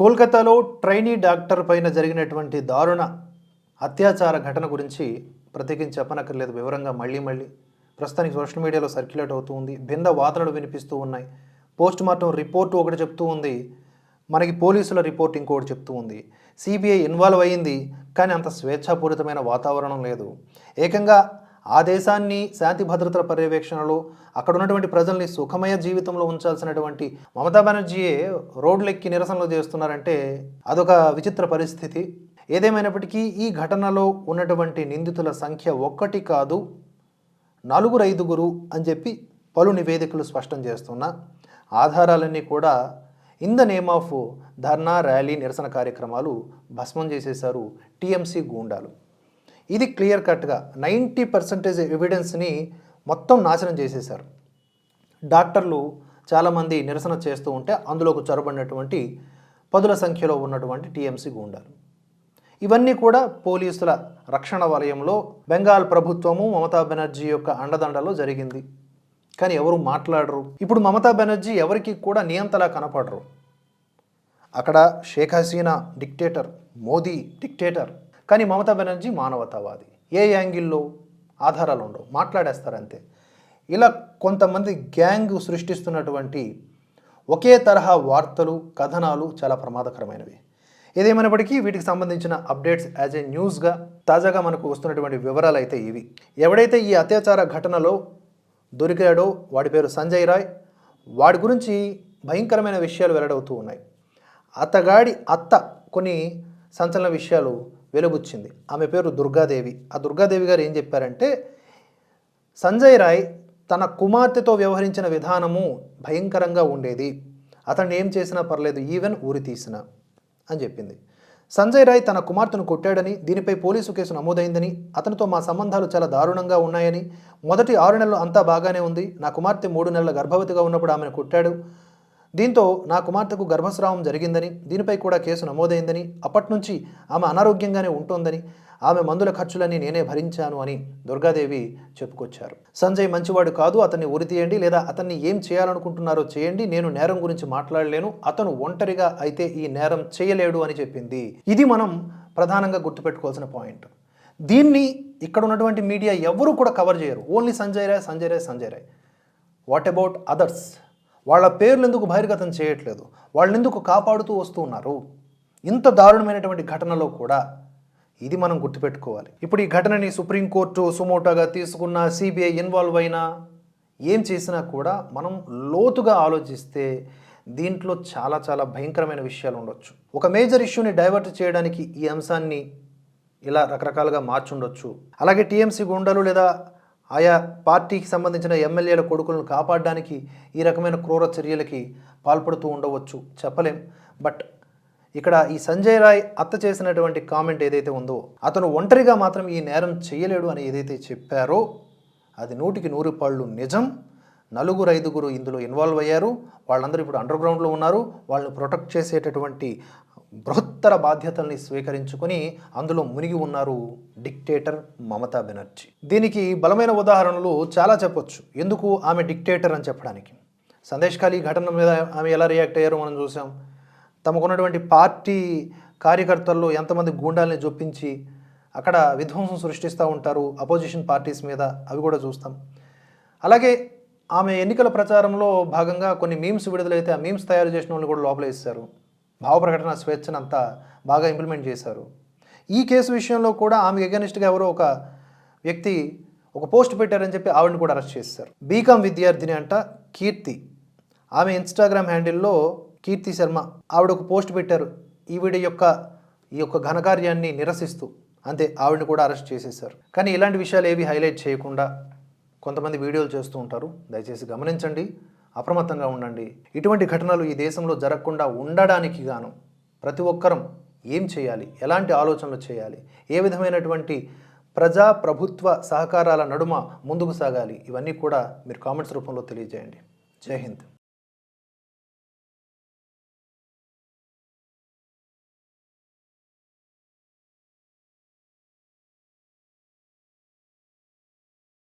కోల్కతాలో trainee doctor పైన జరిగినటువంటి దారుణ అత్యాచార ఘటన గురించి ప్రత్యేకించి చెప్పనక్కర్లేదు వివరంగా మళ్ళీ మళ్ళీ. ప్రస్తుతానికి సోషల్ మీడియాలో సర్క్యులేట్ అవుతూ ఉంది. భిన్న వాదనలు వినిపిస్తూ ఉన్నాయి. పోస్ట్ మార్టం రిపోర్టు ఒకటి చెప్తూ ఉంది. మనకి పోలీసుల రిపోర్ట్ ఇంకొకటి చెప్తూ ఉంది. సిబిఐ ఇన్వాల్వ్ అయ్యింది కానీ అంత స్వేచ్ఛాపూరితమైన వాతావరణం లేదు. ఏకంగా ఆ దేశాన్ని శాంతి భద్రతల పర్యవేక్షణలో అక్కడ ఉన్నటువంటి ప్రజల్ని సుఖమయ జీవితంలో ఉంచాల్సినటువంటి మమతా బెనర్జీయే రోడ్లెక్కి నిరసనలు చేస్తున్నారంటే అదొక విచిత్ర పరిస్థితి. ఏదేమైనప్పటికీ ఈ ఘటనలో ఉన్నటువంటి నిందితుల సంఖ్య ఒక్కటి కాదు నలుగురు ఐదుగురు అని చెప్పి పలు నివేదికలు స్పష్టం చేస్తున్నా. ఆధారాలన్నీ కూడా in the name of dharna rally నిరసన కార్యక్రమాలు భస్మం చేసేశారు టీఎంసీ గూండాలు. ఇది క్లియర్ కట్గా నైంటీ పర్సెంటేజ్ ఎవిడెన్స్ని మొత్తం నాశనం చేసేశారు. డాక్టర్లు చాలామంది నిరసన చేస్తూ ఉంటే అందులోకి చొరబడినటువంటి పదుల సంఖ్యలో ఉన్నటువంటి టీఎంసీ గూండాలు. ఇవన్నీ కూడా పోలీసుల రక్షణ వలయంలో బెంగాల్ ప్రభుత్వము మమతా బెనర్జీ యొక్క అండదండలో జరిగింది. కానీ ఎవరు మాట్లాడరు? ఇప్పుడు మమతా బెనర్జీ ఎవరికి కూడా నియంతలా కనపడరు. అక్కడ షేక్ హసీనా డిక్టేటర్ మోదీ డిక్టేటర్ కానీ మమతా బెనర్జీ మానవతావాది. ఏ యాంగిల్లో ఆధారాలు ఉండవు? మాట్లాడేస్తారంతే. ఇలా కొంతమంది గ్యాంగ్ సృష్టిస్తున్నటువంటి ఒకే తరహా వార్తలు కథనాలు చాలా ప్రమాదకరమైనవి. ఏదేమైనప్పటికీ వీటికి సంబంధించిన అప్డేట్స్ యాజ్ ఏ న్యూస్గా తాజాగా మనకు వస్తున్నటువంటి వివరాలు అయితే ఇవి. ఎవడైతే ఈ అత్యాచార ఘటనలో దొరికాడో వాడి పేరు సంజయ్ రాయ్. వాడి గురించి భయంకరమైన విషయాలు వెల్లడవుతూ ఉన్నాయి. అతగాడి అత్త కొన్ని సంచలన విషయాలు వెలుబుచ్చింది. ఆమె పేరు దుర్గాదేవి. ఆ దుర్గాదేవి గారు ఏం చెప్పారంటే సంజయ్ రాయ్ తన కుమార్తెతో వ్యవహరించిన విధానము భయంకరంగా ఉండేది. అతన్ని ఏం చేసినా పర్లేదు ఈవెన్ ఊరి తీసిన అని చెప్పింది. సంజయ్ రాయ్ తన కుమార్తెను కొట్టాడని దీనిపై పోలీసు కేసు నమోదైందని అతనితో మా సంబంధాలు చాలా దారుణంగా ఉన్నాయని మొదటి ఆరు నెలలు అంతా బాగానే ఉంది. నా కుమార్తె మూడు నెలల గర్భవతిగా ఉన్నప్పుడు ఆమెను కొట్టాడు. దీంతో నా కుమార్తెకు గర్భస్రావం జరిగిందని దీనిపై కూడా కేసు నమోదైందని అప్పటి నుంచి ఆమె అనారోగ్యంగానే ఉంటోందని ఆమె మందుల ఖర్చులన్నీ నేనే భరించాను అని దుర్గాదేవి చెప్పుకొచ్చారు. సంజయ్ మంచివాడు కాదు అతన్ని ఉరితీయండి లేదా అతన్ని ఏం చేయాలనుకుంటున్నారో చేయండి నేను నేరం గురించి మాట్లాడలేను అతను ఒంటరిగా అయితే ఈ నేరం చేయలేడు అని చెప్పింది. ఇది మనం ప్రధానంగా గుర్తుపెట్టుకోవాల్సిన పాయింట్. దీన్ని ఇక్కడ ఉన్నటువంటి మీడియా ఎవరు కూడా కవర్ చేయరు. Only Sanjay Roy Sanjay Roy Sanjay Roy what about others వాళ్ళ పేర్లు ఎందుకు బహిర్గతం చేయట్లేదు? వాళ్ళని ఎందుకు కాపాడుతూ వస్తూ ఉన్నారు? ఇంత దారుణమైనటువంటి ఘటనలో కూడా ఇది మనం గుర్తుపెట్టుకోవాలి. ఇప్పుడు ఈ ఘటనని సుప్రీంకోర్టు సుమోటోగా తీసుకున్న సిబిఐ ఇన్వాల్వ్ అయినా ఏం చేసినా కూడా మనం లోతుగా ఆలోచిస్తే దీంట్లో చాలా చాలా భయంకరమైన విషయాలు ఉండొచ్చు. ఒక మేజర్ ఇష్యూని డైవర్ట్ చేయడానికి ఈ అంశాన్ని ఇలా రకరకాలుగా మార్చుండొచ్చు. అలాగే టీఎంసీ గుండెలు లేదా ఆయా పార్టీకి సంబంధించిన ఎమ్మెల్యేల కొడుకులను కాపాడడానికి ఈ రకమైన క్రూర చర్యలకి పాల్పడుతూ ఉండవచ్చు. చెప్పలేం. బట్ ఇక్కడ ఈ సంజయ్ రాయ్ అత్త చేసినటువంటి కామెంట్ ఏదైతే ఉందో అతను ఒంటరిగా మాత్రం ఈ నేరం చేయలేడు అని ఏదైతే చెప్పారో అది నూటికి నూరు పళ్ళు నిజం. నలుగురు ఐదుగురు ఇందులో ఇన్వాల్వ్ అయ్యారు. వాళ్ళందరూ ఇప్పుడు అండర్ గ్రౌండ్లో ఉన్నారు. వాళ్ళని ప్రొటెక్ట్ చేసేటటువంటి బృహత్తర బాధ్యతల్ని స్వీకరించుకొని అందులో మునిగి ఉన్నారు డిక్టేటర్ మమతా బెనర్జీ. దీనికి బలమైన ఉదాహరణలు చాలా చెప్పొచ్చు. ఎందుకు ఆమె డిక్టేటర్ అని చెప్పడానికి? సందేశ్ ఖాళీ ఘటన మీద ఆమె ఎలా రియాక్ట్ అయ్యారో మనం చూసాం. తమకున్నటువంటి పార్టీ కార్యకర్తల్లో ఎంతమంది గూండాల్ని జొప్పించి అక్కడ విధ్వంసం సృష్టిస్తూ ఉంటారు అపోజిషన్ పార్టీస్ మీద అవి కూడా చూస్తాం. అలాగే ఆమె ఎన్నికల ప్రచారంలో భాగంగా కొన్ని మీమ్స్ విడుదలైతే ఆ మీమ్స్ తయారు చేసిన వాళ్ళు కూడా లోపలేస్తారు భావ ప్రకటన స్వేచ్ఛను అంతా బాగా ఇంప్లిమెంట్ చేశారు. ఈ కేసు విషయంలో కూడా ఆమె ఎగనిస్ట్గా ఎవరో ఒక వ్యక్తి ఒక పోస్ట్ పెట్టారని చెప్పి ఆవిడని కూడా అరెస్ట్ చేశారు. బీకామ్ విద్యార్థిని అంట కీర్తి. ఆమె ఇన్స్టాగ్రామ్ హ్యాండిల్లో కీర్తి శర్మ ఆవిడ ఒక పోస్ట్ పెట్టారు. ఈవిడ యొక్క ఈ యొక్క ఘనకార్యాన్ని నిరసిస్తూ అంతే ఆవిడని కూడా అరెస్ట్ చేసేసారు కానీ ఇలాంటి విషయాలు ఏవి హైలైట్ చేయకుండా కొంతమంది వీడియోలు చేస్తూ ఉంటారు. దయచేసి గమనించండి. అప్రమత్తంగా ఉండండి. ఇటువంటి ఘటనలు ఈ దేశంలో జరగకుండా ఉండడానికి గాను ప్రతి ఒక్కరం ఏం చేయాలి? ఎలాంటి ఆలోచనలు చేయాలి? ఏ విధమైనటువంటి ప్రజా ప్రభుత్వ సహకారాల నడుమ ముందుకు సాగాలి? ఇవన్నీ కూడా మీరు కామెంట్స్ రూపంలో తెలియజేయండి. జై హింద్.